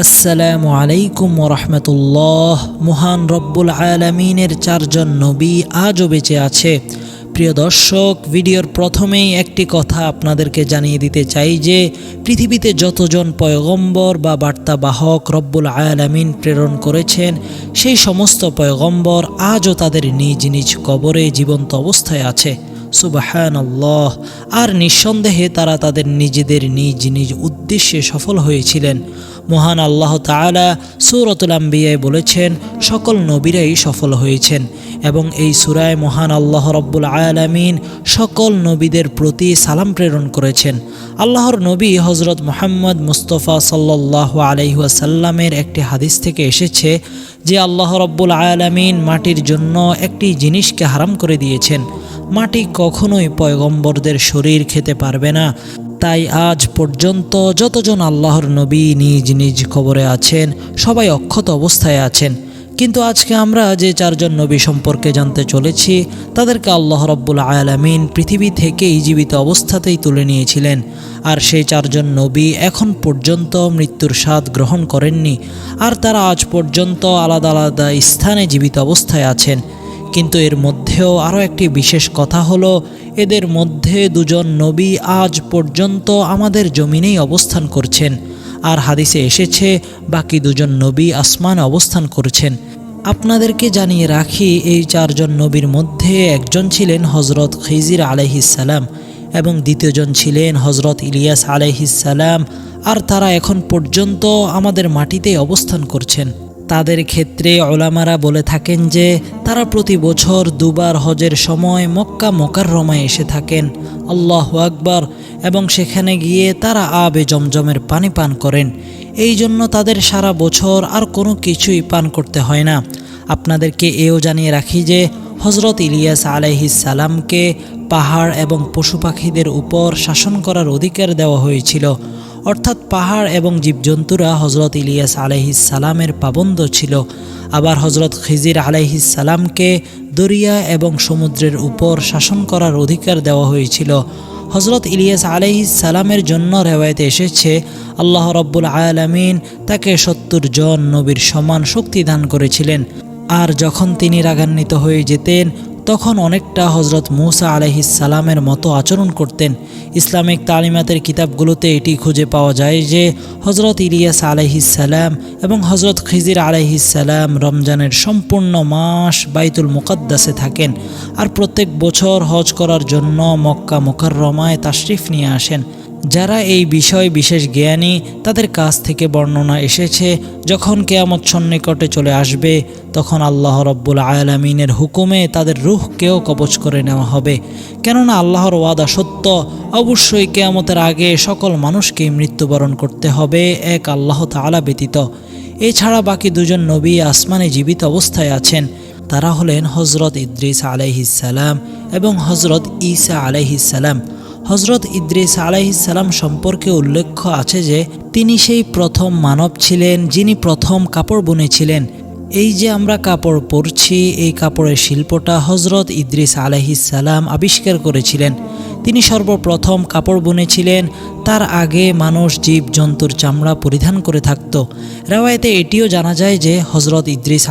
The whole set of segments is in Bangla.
আসসালামু আলাইকুম রহমতুল্লাহ। মহান রব্বুল আলমিনের চারজন নবী আজও বেঁচে আছে। প্রিয় দর্শক, ভিডিওর প্রথমেই একটি কথা আপনাদেরকে জানিয়ে দিতে চাই যে, পৃথিবীতে যতজন পয়গম্বর বা বার্তাবাহক রব্বুল আলামিন প্রেরণ করেছেন, সেই সমস্ত পয়গম্বর আজও তাদের নিজ নিজ কবরে জীবন্ত অবস্থায় আছে। সুবাহান আল্লাহ আর নিঃসন্দেহে তারা তাদের নিজেদের নিজ নিজ উদ্দেশ্যে সফল হয়েছিলেন। মহান আল্লাহ তালা সুরতুল আম্বিয়ায় বলেছেন, সকল নবীরাই সফল হয়েছেন এবং এই সুরায় মহান আল্লাহ রব্বুল আলামিন সকল নবীদের প্রতি সালাম প্রেরণ করেছেন। আল্লাহর নবী হজরত মোহাম্মদ মুস্তফা সাল্লাহ আলহিহাসাল্লামের একটি হাদিস থেকে এসেছে যে আল্লাহ রব্বুল আলামিন মাটির জন্য একটি জিনিসকে হারাম করে দিয়েছেন। মাটি কখনোই পয়গম্বরদের শরীর খেতে পারবে না। তাই আজ পর্যন্ত যতজন আল্লাহর নবী নিজ নিজ খবরে আছেন, সবাই অক্ষত অবস্থায় আছেন। কিন্তু আজকে আমরা যে চারজন নবী সম্পর্কে জানতে চলেছি, তাদেরকে আল্লাহ রব্বুল আয়ালামিন পৃথিবী থেকেই জীবিত অবস্থাতেই তুলে নিয়েছিলেন। আর সেই চারজন নবী এখন পর্যন্ত মৃত্যুর স্বাদ গ্রহণ করেননি, আর তারা আজ পর্যন্ত আলাদা আলাদা স্থানে জীবিত অবস্থায় আছেন। কিন্তু এর মধ্যেও আরও একটি বিশেষ কথা হলো, এদের মধ্যে দুজন নবী আজ পর্যন্ত আমাদের জমিনেই অবস্থান করছেন। আর হাদিসে এসেছে, বাকি দুজন নবী আসমান অবস্থান করছেন। আপনাদেরকে জানিয়ে রাখি, এই চারজন নবীর মধ্যে একজন ছিলেন হজরত খিজির আলহিসাল্লাম এবং দ্বিতীয়জন ছিলেন হজরত ইলিয়াস আলহিসাল্লাম আর তারা এখন পর্যন্ত আমাদের মাটিতেই অবস্থান করছেন। তাদের ক্ষেত্রে ওলামারা বলে থাকেন যে, তারা প্রতি বছর দুবার হজের সময় মক্কা মোকাররমায় এসে থাকেন। আল্লাহ আকবার। এবং সেখানে গিয়ে তারা আবে জমজমের পানি পান করেন। এই জন্য তাদের সারা বছর আর কোনো কিছুই পান করতে হয় না। আপনাদেরকে এও জানিয়ে রাখি যে হজরত ইলিয়াস সালামকে পাহাড় এবং পশু পাখিদের উপর শাসন করার অধিকার দেওয়া হয়েছিল। অর্থাৎ পাহাড় এবং জীবজন্তুরা হজরত ইলিয়াস সালামের পাবন্দ ছিল। আবার হজরত খিজির সালামকে দরিয়া এবং সমুদ্রের উপর শাসন করার অধিকার দেওয়া হয়েছিল। হজরত ইলিয়াস সালামের জন্য রেওয়ায়তে এসেছে, আল্লাহ রব্বুল আয়ালামিন তাকে সত্তর জন নবীর সমান শক্তি দান করেছিলেন। আর যখন তিনি রাগান্বিত হয়ে যেতেন তখন অনেকটা হজরত মুসা আলহিসালামের মতো আচরণ করতেন। ইসলামিক তালিমাতের কিতাবগুলোতে এটি খুঁজে পাওয়া যায় যে হজরত ইলিয়াস আলহিসাল্লাম এবং হজরত খিজির আলহিসাল্লাম রমজানের সম্পূর্ণ মাস বাইতুল মুকদ্দাসে থাকেন আর প্রত্যেক বছর হজ করার জন্য মক্কা মোকাররমায় তাশরিফ নিয়ে আসেন। যারা এই বিষয় বিশেষ জ্ঞানী, তাদের কাছ থেকে বর্ণনা এসেছে, যখন কেয়ামত সন্নিকটে চলে আসবে, তখন আল্লাহ রব্বুল আয়ালামিনের হুকুমে তাদের রুহকেও কবচ করে নেওয়া হবে। কেননা আল্লাহর ওয়াদা সত্য, অবশ্যই কেয়ামতের আগে সকল মানুষকেই মৃত্যুবরণ করতে হবে এক আল্লাহ তালা ব্যতীত। এছাড়া বাকি দুজন নবী আসমানে জীবিত অবস্থায় আছেন। তারা হলেন হজরত ইদ্রিস আলাইহিসাল্লাম এবং হজরত ঈসা আলাইহিসাল্লাম হজরত ইদ্রিস আলাইহিসাল্লাম সম্পর্কে উল্লেখ্য আছে যে, তিনি সেই প্রথম মানব ছিলেন যিনি প্রথম কাপড় বুনেছিলেন। এই যে আমরা কাপড় পরছি, এই কাপড়ের শিল্পটা হজরত ইদ্রিস আলাইহিসাল্লাম আবিষ্কার করেছিলেন। তিনি সর্বপ্রথম কাপড় বুনেছিলেন। তার আগে মানুষ জীব জন্তুর চামড়া পরিধান করে থাকত। রেওয়ায়তে এটিও জানা যায় যে হজরত ইদ্রিস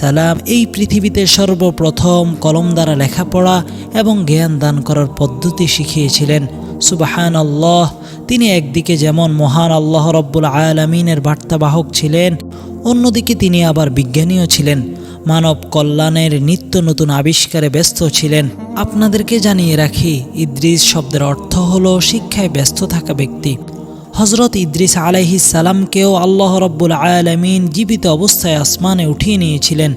সালাম এই পৃথিবীতে সর্বপ্রথম কলম দ্বারা লেখাপড়া এবং জ্ঞান দান করার পদ্ধতি শিখিয়েছিলেন। সুবাহান আল্লাহ তিনি একদিকে যেমন মহান আল্লাহ রব্বুল আয়ালামিনের বার্তাবাহক ছিলেন, অন্যদিকে তিনি আবার বিজ্ঞানীও ছিলেন। মানব কল্যাণের নিত্য নতুন আবিষ্কারে ব্যস্ত ছিলেন। আপনাদেরকে জানিয়ে রাখি, ইদ্রিস শব্দের অর্থ হল শিক্ষায় ব্যস্ত থাকা ব্যক্তি। হজরত ইদ্রিস আলাইহিস সালামকেও আল্লাহ রব্বুল আয়ালামিন জীবিত অবস্থায় আসমানে উঠিয়ে নিয়েছিলেন।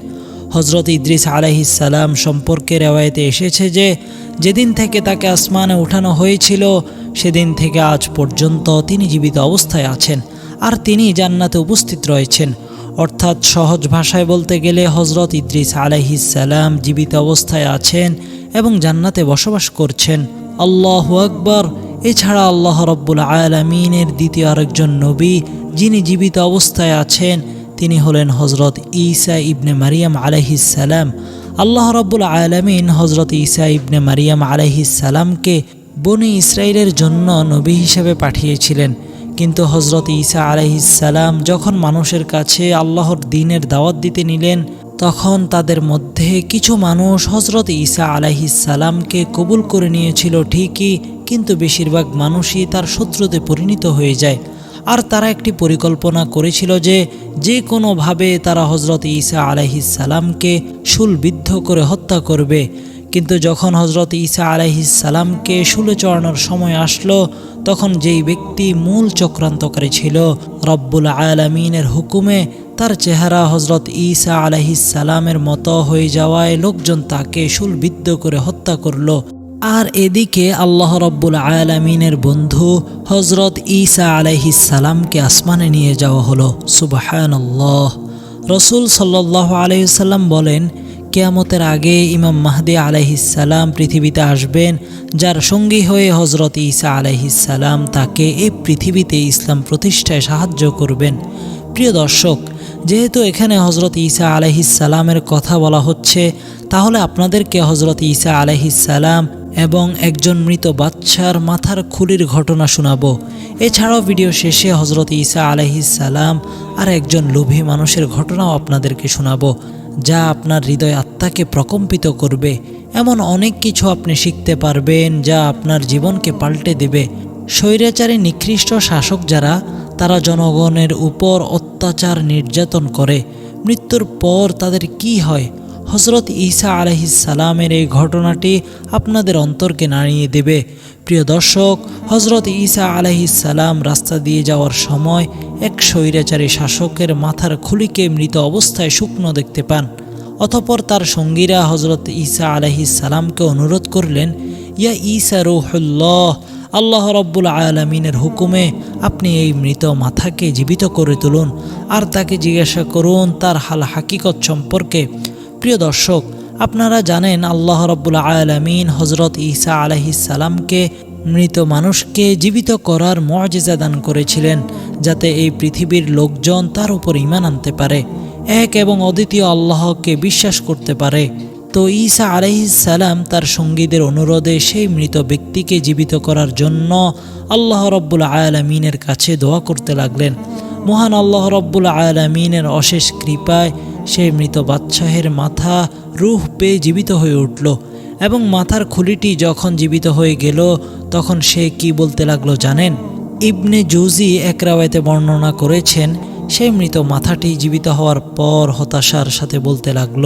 হজরত ইদ্রিস আলাইহিস সালাম সম্পর্কে রেওয়ায়তে এসেছে যে, যেদিন থেকে তাকে আসমানে উঠানো হয়েছিল, সেদিন থেকে আজ পর্যন্ত তিনি জীবিত অবস্থায় আছেন, আর তিনি জান্নাতে উপস্থিত রয়েছেন। অর্থাৎ সহজ ভাষায় বলতে গেলে হজরত ইদ্রিস আলাইহিসাল্লাম জীবিত অবস্থায় আছেন এবং জান্নাতে বসবাস করছেন। আল্লাহ আকবর। এছাড়া আল্লাহ রব্বুল আয়ালামিনের দ্বিতীয় আরেকজন নবী যিনি জীবিত অবস্থায় আছেন, তিনি হলেন হজরত ঈসা ইবনে মারিয়াম আলাইহিসাল্লাম আল্লাহ রব্বুল আয়ালামিন হজরত ঈসা ইবনে মারিয়াম আলাইহিসাল্লামকে বনি ইসরায়েলের জন্য নবী হিসেবে পাঠিয়েছিলেন। কিন্তু হজরত ঈসা আলাইহিসাল্লাম যখন মানুষের কাছে আল্লাহর দিনের দাওয়াত দিতে নিলেন, তখন তাদের মধ্যে কিছু মানুষ হজরত ঈসা আলাইহিসাল্লামকে কবুল করে নিয়েছিল ঠিকই, কিন্তু বেশিরভাগ মানুষই তার শত্রুতে পরিণত হয়ে যায়। আর তারা একটি পরিকল্পনা করেছিল যে যে কোনোভাবে তারা হজরত ঈসা আলাইহিসাল্লামকে শুলবিদ্ধ করে হত্যা করবে। কিন্তু যখন হজরত ঈসা আলাইহিসাল্লামকে শুলে চড়ানোর সময় আসলো, তখন যেই ব্যক্তি মূল চক্রান্তকারী ছিল, রব্বুল আলামিনের হুকুমে তার চেহারা হজরত ঈসা আলাইহিসাল্লামের মতো হয়ে যাওয়ায় লোকজন তাকে শুলবিদ্ধ করে হত্যা করল। আর এদিকে আল্লাহ রব্বুল আলামিনের বন্ধু হজরত ঈসা আলাইহিসাল্লামকে আসমানে নিয়ে যাওয়া হলো। সুবাহানল্লাহ। রসুল সাল্লাহ আলাইসাল্লাম বলেন কেয়ামতের আগে ইমাম মাহদি আলাইহিসাল্লাম পৃথিবীতে আসবেন, যার সঙ্গী হয়ে হজরত ইসা আলাইহিসাল্লাম তাকে এই পৃথিবীতে ইসলাম প্রতিষ্ঠায় সাহায্য করবেন। প্রিয় দর্শক, যেহেতু এখানে হজরত ইসা আলাইহিসাল্লামের কথা বলা হচ্ছে তাহলে আপনাদেরকে হজরত ঈসা আলাইহিসাল্লাম এবং একজন মৃত বাচ্চার মাথার খুলির ঘটনা শোনাবো। এছাড়াও ভিডিও শেষে হজরত ঈসা আলাইহিসাল্লাম আর একজন লোভী মানুষের ঘটনাও আপনাদেরকে শোনাবো, যা আপনার হৃদয় আত্মাকে প্রকম্পিত করবে। এমন অনেক কিছু আপনি শিখতে পারবেন যা আপনার জীবনকে পাল্টে দেবে। স্বৈরাচারী নিকৃষ্ট শাসক যারা, তারা জনগণের উপর অত্যাচার নির্যাতন করে। মৃত্যুর পর তাদের কি হয়? হজরত ঈসা আলহিসালামের এই ঘটনাটি আপনাদের অন্তরকে নাড়িয়ে দেবে। প্রিয় দর্শক হজরত ঈসা আলহিসাল্লাম রাস্তা দিয়ে যাওয়ার সময় এক স্বৈরাচারী শাসকের মাথার খুলিকে মৃত অবস্থায় শুকনো দেখতে পান। অতপর তার সঙ্গীরা হজরত ঈসা আলহিসাল্লামকে অনুরোধ করলেন, ইয়া ঈসা রুহুল্লাহ, আল্লাহ রব্বুল আলমিনের হুকুমে আপনি এই মৃত মাথাকে জীবিত করে তুলুন। আর তাকে জিজ্ঞাসা করুন, তার হাল হাকিকত সম্পর্কে প্রিয় দর্শক, আপনারা জানেন আল্লাহ রব্বুল আলমিন হজরত ঈসা আলহিসাল্লামকে মৃত মানুষকে জীবিত করার মর্যাদা দান করেছিলেন যাতে এই পৃথিবীর লোকজন তার উপর ইমান আনতে পারে, এক এবং অদ্বিতীয় আল্লাহকে বিশ্বাস করতে পারে। তো ঈসা আলহিসাল্লাম তার সঙ্গীদের অনুরোধে সেই মৃত ব্যক্তিকে জীবিত করার জন্য আল্লাহ রব্বুল আলমিনের কাছে দোয়া করতে লাগলেন। মহান আল্লাহ রব্বুল আলমিনের অশেষ কৃপায় সেই মৃত বাদশাহের মাথা রুহ পেয়ে জীবিত হয়ে উঠল এবং মাথার খুলিটি যখন জীবিত হয়ে গেল, তখন সে কি বলতে লাগল জানেন? ইবনে জুজি এক রাওয়ায়তে বর্ণনা করেছেন সেই মৃত মাথাটি জীবিত হওয়ার পর হতাশার সাথে বলতে লাগল,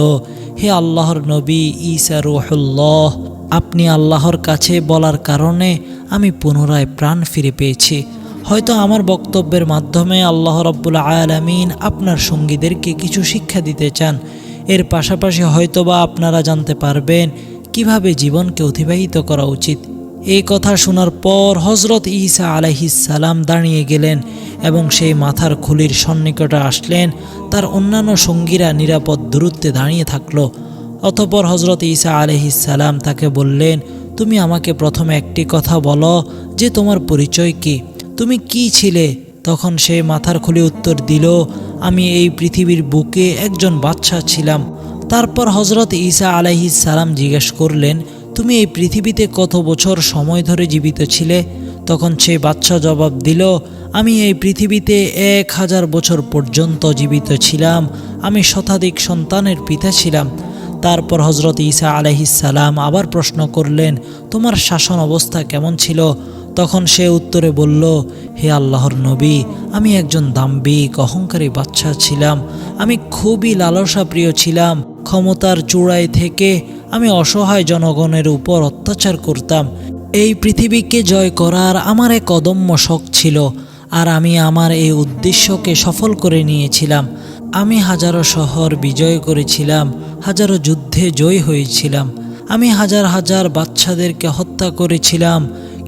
হে আল্লাহর নবী ঈসা রুহুল্লাহ, আপনি আল্লাহর কাছে বলার কারণে আমি পুনরায় প্রাণ ফিরে পেয়েছি। হয়তো আমার বক্তব্যের মাধ্যমে আল্লাহ রব্বুল আয়ালামিন আপনার সঙ্গীদেরকে কিছু শিক্ষা দিতে চান। এর পাশাপাশি হয়তোবা আপনারা জানতে পারবেন কীভাবে জীবনকে অতিবাহিত করা উচিত। এই কথা শোনার পর হজরত ঈসা আলাইহিসাল্লাম দাঁড়িয়ে গেলেন এবং সেই মাথার খুলির সন্নিকটে আসলেন। তার অন্যান্য সঙ্গীরা নিরাপদ দূরত্বে দাঁড়িয়ে থাকল। অতপর হজরত ঈসা আলহিসাল্লাম তাকে বললেন, তুমি আমাকে প্রথমে একটি কথা বলো যে তোমার পরিচয় কি? তুমি কি ছিলে? তখন সে মাথার খুলে উত্তর দিল, আমি এই পৃথিবীর বুকে একজন বাচ্চা ছিলাম। তারপর হজরত ঈসা আলাইহিস সালাম জিজ্ঞেস করলেন, তুমি এই পৃথিবীতে কত বছর সময় ধরে জীবিত ছিলে? তখন সে বাচ্চা জবাব দিল, আমি এই পৃথিবীতে এক হাজার বছর পর্যন্ত জীবিত ছিলাম। আমি শতাধিক সন্তানের পিতা ছিলাম। তারপর হজরত ঈসা আলাইহিসাল্লাম আবার প্রশ্ন করলেন, তোমার শাসন অবস্থা কেমন ছিল? তখন সে উত্তরে বলল, হে আল্লাহর নবী, আমি একজন দাম্বিক অহংকারী বাচ্চা ছিলাম। আমি খুবই লালসা প্রিয় ছিলাম। ক্ষমতার চূড়ায় থেকে আমি অসহায় জনগণের উপর অত্যাচার করতাম। এই পৃথিবীকে জয় করার আমার এক অদম্য শখ ছিল, আর আমি আমার এই উদ্দেশ্যকে সফল করে নিয়েছিলাম। আমি হাজারো শহর বিজয় করেছিলাম, হাজারো যুদ্ধে জয় হয়েছিলাম। আমি হাজার হাজার বাচ্চাদেরকে হত্যা করেছিলাম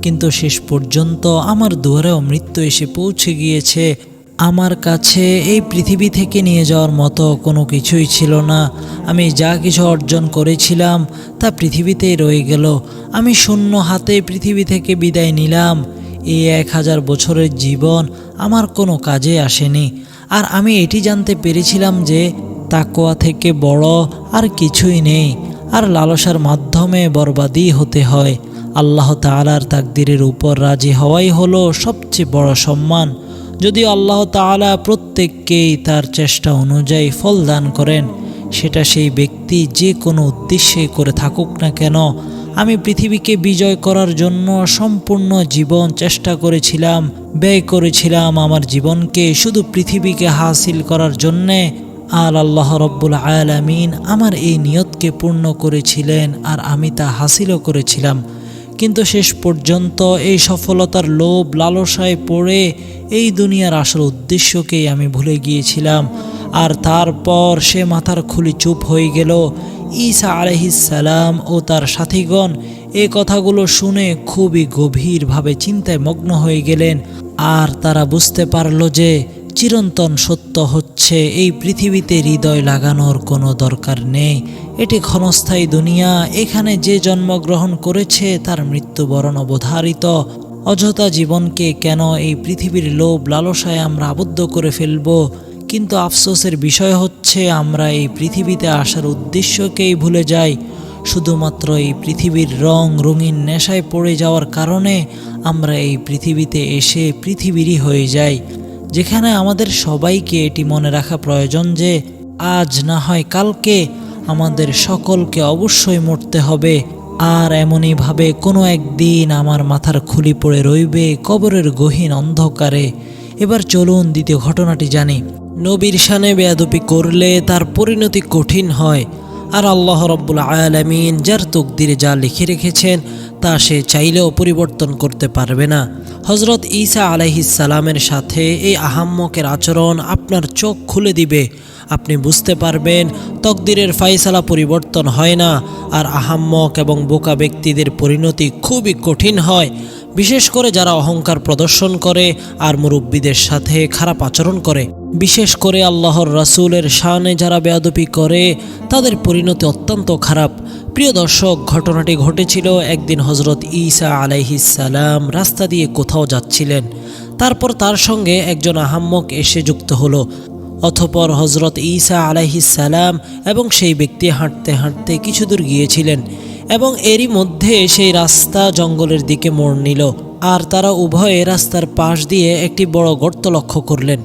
কিন্তু শেষ পর্যন্ত আমার দুয়ারেও মৃত্যু এসে পৌঁছে গিয়েছে। আমার কাছে এই পৃথিবী থেকে নিয়ে যাওয়ার মতো কোনো কিছুই ছিল না। আমি যা কিছু অর্জন করেছিলাম তা পৃথিবীতেই রয়ে গেল। আমি শূন্য হাতে পৃথিবী থেকে বিদায় নিলাম। এই এক হাজার বছরের জীবন আমার কোনো কাজে আসেনি। আর আমি এটি জানতে পেরেছিলাম যে তাকোয়া থেকে বড় আর কিছুই নেই। আর লালসার মাধ্যমে বরবাদই হতে হয়। আল্লাহ তালার তাকদিরের উপর রাজি হওয়াই হলো সবচেয়ে বড় সম্মান। যদিও আল্লাহ তাআলা প্রত্যেককেই তার চেষ্টা অনুযায়ী ফল দান করেন, সেটা সেই ব্যক্তি যে কোনো উদ্দেশ্যে করে থাকুক না কেন, আমি পৃথিবীকে বিজয় করার জন্য সম্পূর্ণ জীবন চেষ্টা করেছিলাম, ব্যয় করেছিলাম আমার জীবনকে শুধু পৃথিবীকে হাসিল করার জন্যে, আর আল্লাহ রব্বুল আয়ালামিন আমার এই নিয়তকে পূর্ণ করেছিলেন আর আমি তা হাসিলও করেছিলাম। কিন্তু শেষ পর্যন্ত এই সফলতার লোভ লালসায় পড়ে এই দুনিয়ার আসল উদ্দেশ্যকেই আমি ভুলে গিয়েছিলাম। আর তারপর সে মাথার খুলি চুপ হয়ে গেল। ঈসা আলহিসাল্লাম ও তার সাথীগণ এ কথাগুলো শুনে খুবই গভীরভাবে চিন্তায় মগ্ন হয়ে গেলেন। আর তারা বুঝতে পারল যে চিরন্তন সত্য হচ্ছে, এই পৃথিবীতে হৃদয় লাগানোর কোনো দরকার নেই। এটি ক্ষণস্থায়ী দুনিয়া, এখানে যে জন্মগ্রহণ করেছে তার মৃত্যুবরণ অবধারিত। অযথা জীবনকে কেন এই পৃথিবীর লোভ লালসায় আমরা আবদ্ধ করে ফেলব? কিন্তু আফসোসের বিষয় হচ্ছে, আমরা এই পৃথিবীতে আসার উদ্দেশ্যকেই ভুলে যাই। শুধুমাত্র এই পৃথিবীর রং রঙিন নেশায় পড়ে যাওয়ার কারণে আমরা এই পৃথিবীতে এসে পৃথিবীরই হয়ে যাই। যেখানে আমাদের সবাইকে এটি মনে রাখা প্রয়োজন যে আজ না হয় কালকে আমাদের সকলকে অবশ্যই মরতে হবে। আর এমনইভাবে কোনো একদিন আমার মাথার খুলি পড়ে রইবে কবরের গহীন অন্ধকারে। এবার চলুন দ্বিতীয় ঘটনাটি জানি। নবীর শানে বেয়াদপি করলে তার পরিণতি কঠিন হয়। আর আল্লাহ রব্বুল আয়ালামিন যার তকদিরে যা লিখে রেখেছেন তা সে চাইলেও পরিবর্তন করতে পারবে না। হজরত ঈসা আলাইহিসালামের সাথে এই আহাম্মকের আচরণ আপনার চোখ খুলে দিবে। আপনি বুঝতে পারবেন, তকদিরের ফাইসালা পরিবর্তন হয় না আর আহাম্মক এবং বোকা ব্যক্তিদের পরিণতি খুবই কঠিন হয়। বিশেষ করে যারা অহংকার প্রদর্শন করে আর মুরব্বীদের সাথে খারাপ আচরণ করে। বিশেষ করে আল্লাহর রাসূলের শানে যারা বেয়াদপি করে, তাদের পরিণতি অত্যন্ত খারাপ। প্রিয় দর্শক, ঘটনাটি ঘটেছিল একদিন হজরত ঈসা আলাইহিসালাম রাস্তা দিয়ে কোথাও যাচ্ছিলেন। তারপর তার সঙ্গে একজন আহাম্মক এসে যুক্ত হলো। অথপর হজরত ঈসা আলাইহিসালাম এবং সেই ব্যক্তি হাঁটতে হাঁটতে কিছু দূর গিয়েছিলেন এবং এরই মধ্যে সেই রাস্তা জঙ্গলের দিকে মোড় নিল আর তারা উভয়ে রাস্তার পাশ দিয়ে একটি বড় গর্ত লক্ষ্য করলেন।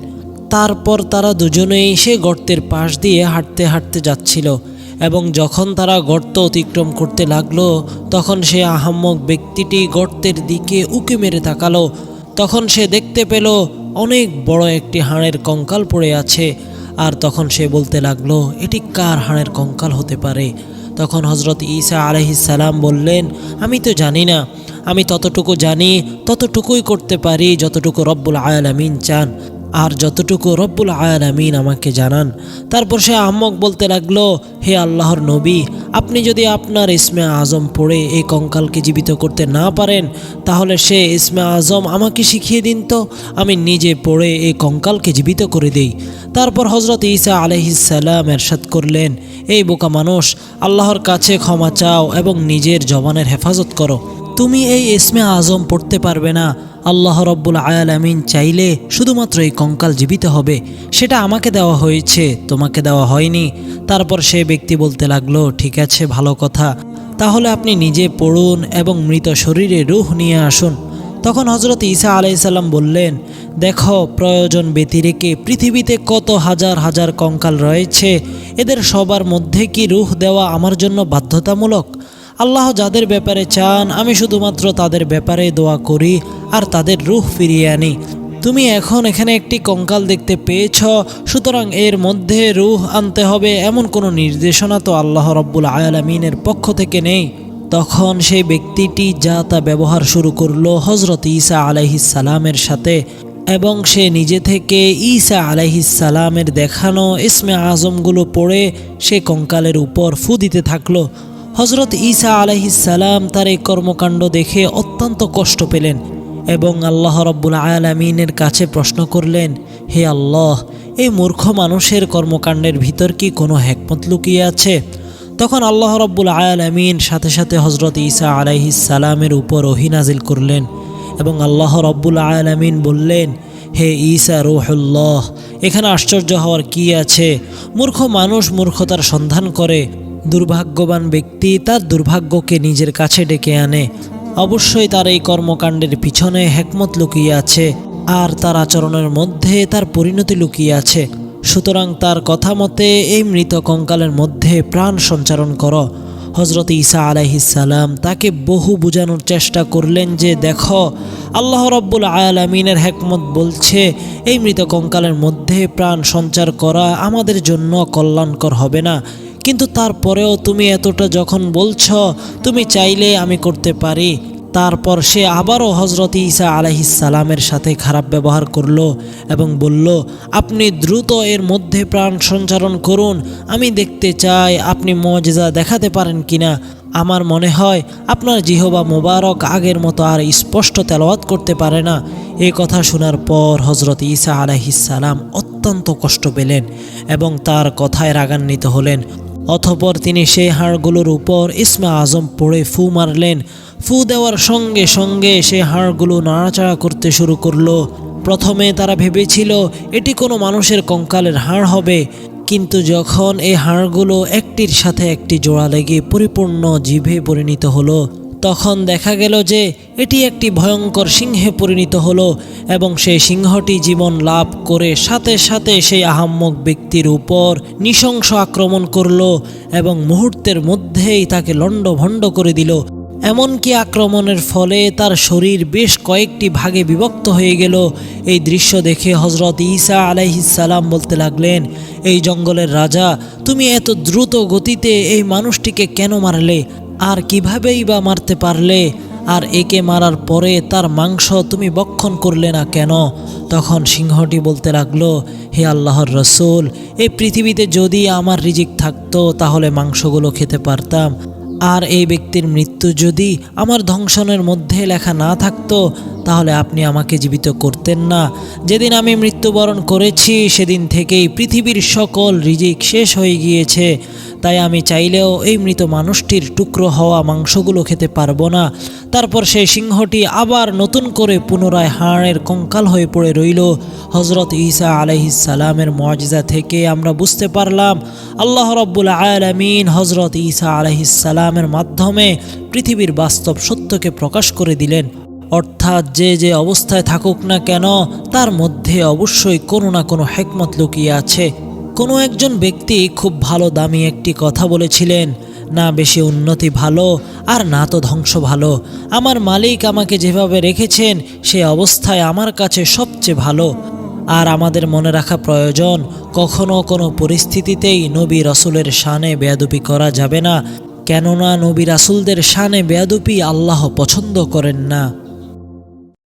তারপর তারা দুজনেই সে গর্তের পাশ দিয়ে হাঁটতে হাঁটতে যাচ্ছিল। এবং যখন তারা গর্ত অতিক্রম করতে লাগল, তখন সে আহাম্মক ব্যক্তিটি গর্তের দিকে উকি মেরে তাকালো। তখন সে দেখতে পেল অনেক বড় একটি হাড়ের কঙ্কাল পড়ে আছে। আর তখন সে বলতে লাগল, এটি কার হাড়ের কঙ্কাল হতে পারে? তখন হজরত ঈসা আলহিসাল্লাম বললেন, আমি তো জানি না। আমি ততটুকু জানি, ততটুকুই করতে পারি, যতটুকু রব্বুল আয়ালামিন চান। আর যতটুকু রব্বুল আয়ালামিন আমাকে জানান, তারপর সে আহমক বলতে লাগল, হে আল্লাহর নবী, আপনি যদি আপনার ইসমে আজম পড়ে এই কঙ্কালকে জীবিত করতে না পারেন, তাহলে সে ইসমে আজম আমাকে শিখিয়ে দিন তো, আমি নিজে পড়ে এই কঙ্কালকে জীবিত করে দেই। তারপর হজরত ঈসা আলহিসাল্লাম এরশাদ করলেন, এই বোকা মানুষ, আল্লাহর কাছে ক্ষমা চাও এবং নিজের জবানের হেফাজত করো। তুমি এই ইসমে আজম পড়তে পারবে না। আল্লাহ রব্বুল আয়ালামিন চাইলে শুধুমাত্র এই কঙ্কাল জীবিত হবে। সেটা আমাকে দেওয়া হয়েছে, তোমাকে দেওয়া হয়নি। তারপর সে ব্যক্তি বলতে লাগল, ঠিক আছে, ভালো কথা। তাহলে আপনি নিজে পড়ুন এবং মৃত শরীরে রুহ নিয়ে আসুন। তখন হজরত ঈসা আলাইসাল্লাম বললেন, দেখো, প্রয়োজন ব্যতিরেকে পৃথিবীতে কত হাজার হাজার কঙ্কাল রয়েছে। এদের সবার মধ্যে কি রুহ দেওয়া আমার জন্য বাধ্যতামূলক? আল্লাহ যাদের ব্যাপারে চান, আমি শুধুমাত্র তাদের ব্যাপারে দোয়া করি আর তাদের রুহ ফিরিয়ে আনি। তুমি এখন এখানে একটি কঙ্কাল দেখতে পেয়েছ, সুতরাং এর মধ্যে রুহ আনতে হবে এমন কোনো নির্দেশনা তো আল্লাহ রব্বুল আয়ালামিনের পক্ষ থেকে নেই। তখন সেই ব্যক্তিটি যা তা ব্যবহার শুরু করল হজরত ঈসা আলাইহিসালামের সাথে এবং সে নিজে থেকে ঈসা আলাইহিসালামের দেখানো ইসমে আজমগুলো পড়ে সে কঙ্কালের উপর ফু দিতে থাকল। হজরত ঈসা আলাইহিসালাম তার এই কর্মকাণ্ড দেখে অত্যন্ত কষ্ট পেলেন এবং আল্লাহ রব্বুল আয়ালামিনের কাছে প্রশ্ন করলেন, হে আল্লাহ, এই মূর্খ মানুষের কর্মকাণ্ডের ভিতর কি কোনো হ্যাকমত লুকিয়ে আছে? তখন আল্লাহ রব্বুল আয়ালামিন সাথে সাথে হজরত ঈসা আলাইহিসালামের উপর ওহিনাজিল করলেন এবং আল্লাহ রব্বুল আয়ালামিন বললেন, হে ঈসা রুহুল্লাহ, এখানে আশ্চর্য হওয়ার কি আছে? মূর্খ মানুষ মূর্খতার সন্ধান করে। দুর্ভাগ্যবান ব্যক্তি তার দুর্ভাগ্যকে নিজের কাছে ডেকে আনে। অবশ্যই তার এই কর্মকাণ্ডের পিছনে হেকমত লুকিয়ে আছে আর তার আচরণের মধ্যে তার পরিণতি লুকিয়ে আছে। সুতরাং তার কথা মতে, এই মৃত কঙ্কালের মধ্যে প্রাণ সঞ্চারণ করো। হজরত ঈসা আলাইহিসাল্লাম তাকে বহু বোঝানোর চেষ্টা করলেন যে, দেখো, আল্লাহ রব্বুল আয়ালামিনের হেকমত বলছে, এই মৃত কঙ্কালের মধ্যে প্রাণ সঞ্চার করা আমাদের জন্য কল্যাণকর হবে না। কিন্তু তারপরেও তুমি এতটা যখন বলছ, তুমি চাইলে আমি করতে পারি। তারপর সে আবারও হজরত ঈসা আলাইহিসালামের সাথে খারাপ ব্যবহার করল এবং বলল, আপনি দ্রুত এর মধ্যে প্রাণ সঞ্চারণ করুন। আমি দেখতে চাই আপনি মজেজা দেখাতে পারেন কিনা। আমার মনে হয় আপনার জিহবা মোবারক আগের মতো আর স্পষ্ট তেলাওয়াত করতে পারে না। এই কথা শোনার পর হজরত ঈসা আলাইহিসালাম অত্যন্ত কষ্ট পেলেন এবং তার কথায় রাগান্বিত হলেন। অথপর তিনি সেই হাড়গুলোর উপর ইসমা আজম পড়ে ফু মারলেন। ফু দেওয়ার সঙ্গে সঙ্গে সে হাড়গুলো নাড়াচাড়া করতে শুরু করল। প্রথমে তারা ভেবেছিল, এটি কোনো মানুষের কঙ্কালের হাড় হবে। কিন্তু যখন এই হাড়গুলো একটির সাথে একটি জোড়া লেগে পরিপূর্ণ জিভে পরিণত হলো তখন দেখা গেল যে এটি একটি ভয়ঙ্কর সিংহে পরিণত হলো এবং সেই সিংহটি জীবন লাভ করে সাথে সাথে সেই আহাম্মক ব্যক্তির উপর নৃশংস আক্রমণ করল এবং মুহূর্তের মধ্যেই তাকে লণ্ডভণ্ড করে দিল। এমনকি আক্রমণের ফলে তার শরীর বেশ কয়েকটি ভাগে বিভক্ত হয়ে গেল। এই দৃশ্য দেখে হজরত ঈসা আলাইহিসাল্লাম বলতে লাগলেন, এই জঙ্গলের রাজা, তুমি এত দ্রুত গতিতে এই মানুষটিকে কেন মারলে? আর কিভাবেই বা মারতে পারলে? আর একে মারার পরে তার মাংস তুমি বক্ষণ করলে না কেন? তখন সিংহটি বলতে লাগল, হে আল্লাহর রসুল, এই পৃথিবীতে যদি আমার রিজিক থাকতো, তাহলে মাংসগুলো খেতে পারতাম। আর এই ব্যক্তির মৃত্যু যদি আমার ধ্বংসনের মধ্যে লেখা না থাকতো, তাহলে আপনি আমাকে জীবিত করতেন না। যেদিন আমি মৃত্যুবরণ করেছি, সেদিন থেকেই পৃথিবীর সকল রিজিক শেষ হয়ে গিয়েছে। তাই আমি চাইলেও এই মৃত মানুষটির টুকরো হওয়া মাংসগুলো খেতে পারব না। তারপর সেই সিংহটি আবার নতুন করে পুনরায় হাড়ের কঙ্কাল হয়ে পড়ে রইল। হজরত ঈসা আলাইহিসালামের মজজা থেকে আমরা বুঝতে পারলাম, আল্লাহ রব্বুল আয়ালামিন হজরত ইসা ঈসা আলাইহিসালামের মাধ্যমে পৃথিবীর বাস্তব সত্যকে প্রকাশ করে দিলেন। অর্থাৎ যে যে অবস্থায় থাকুক না কেন, তার মধ্যে অবশ্যই কোনো না কোনো হেকমত লুকিয়ে আছে। কোনো একজন ব্যক্তি খুব ভালো দামি একটি কথা বলেছিলেন, না বেশি উন্নতি ভালো আর না তো ধ্বংস ভালো। আমার মালিক আমাকে যেভাবে রেখেছেন, সে অবস্থায় আমার কাছে সবচেয়ে ভালো। আর আমাদের মনে রাখা প্রয়োজন, কখনো কোনো পরিস্থিতিতেই নবী রসুলের শানে বেয়াদুপি করা যাবে না। কেননা নবী রাসুলদের শানে বেয়াদুপি আল্লাহ পছন্দ করেন না।